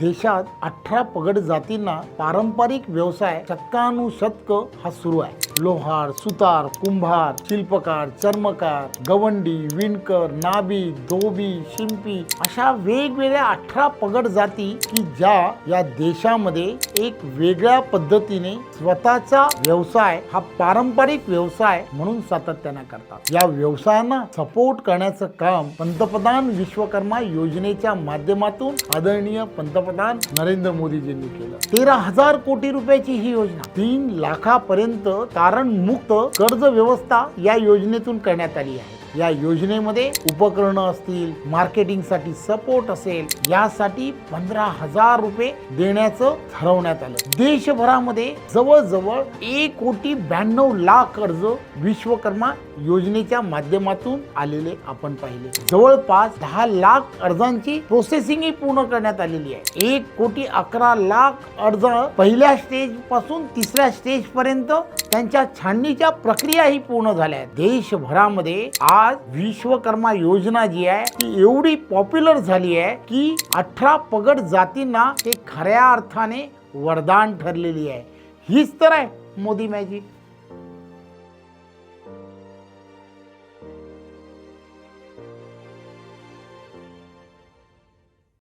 देशात अठरा पगड जातींना पारंपरिक व्यवसाय शतकानुशतक हा सुरू आहे. लोहार सुतार कुंभार शिल्पकार चर्मकार गवंडी विणकर नाबी धोबी शिंपी अशा वेगवेगळ्या अठरा पगड जाती की ज्या या देशामध्ये एक वेगळ्या पद्धतीने स्वतःचा व्यवसाय हा पारंपरिक व्यवसाय म्हणून सातत्याने करतात. या व्यवसायांना सपोर्ट करण्याचं काम पंतप्रधान विश्वकर्मा योजनेच्या माध्यमातून आदरणीय पंतप्रधान नरेंद्र मोदीजींनी केलं. तेरा हजार कोटी रुपयाची ही योजना तीन लाखापर्यंत तारण मुक्त कर्ज व्यवस्था या योजनेतून करण्यात आली आहे. या योजनेमध्ये उपकरणं असतील मार्केटिंगसाठी सपोर्ट असेल यासाठी पंधरा हजार रुपये देण्याचं ठरवण्यात आलं. देशभरामध्ये जवळजवळ एक कोटी ब्याण्णव लाख अर्ज विश्वकर्मा योजनेच्या माध्यमातून आलेले आपण पाहिले. जवळपास दहा लाख अर्जांची प्रोसेसिंग पूर्ण करण्यात आलेली आहे. एक कोटी अकरा लाख अर्ज पहिल्या स्टेजपासून तिसऱ्या स्टेज पर्यंत त्यांच्या छाननीच्या प्रक्रियाही पूर्ण झाल्या देशभरामध्ये देशभरामध्ये आज विश्वकर्मा योजना जी आहे ती एवढी पॉप्युलर झाली आहे की अठरा पगड जातींना ते खऱ्या अर्थाने वरदान ठरलेली आहे. हीच तर आहे मोदी मॅजिक.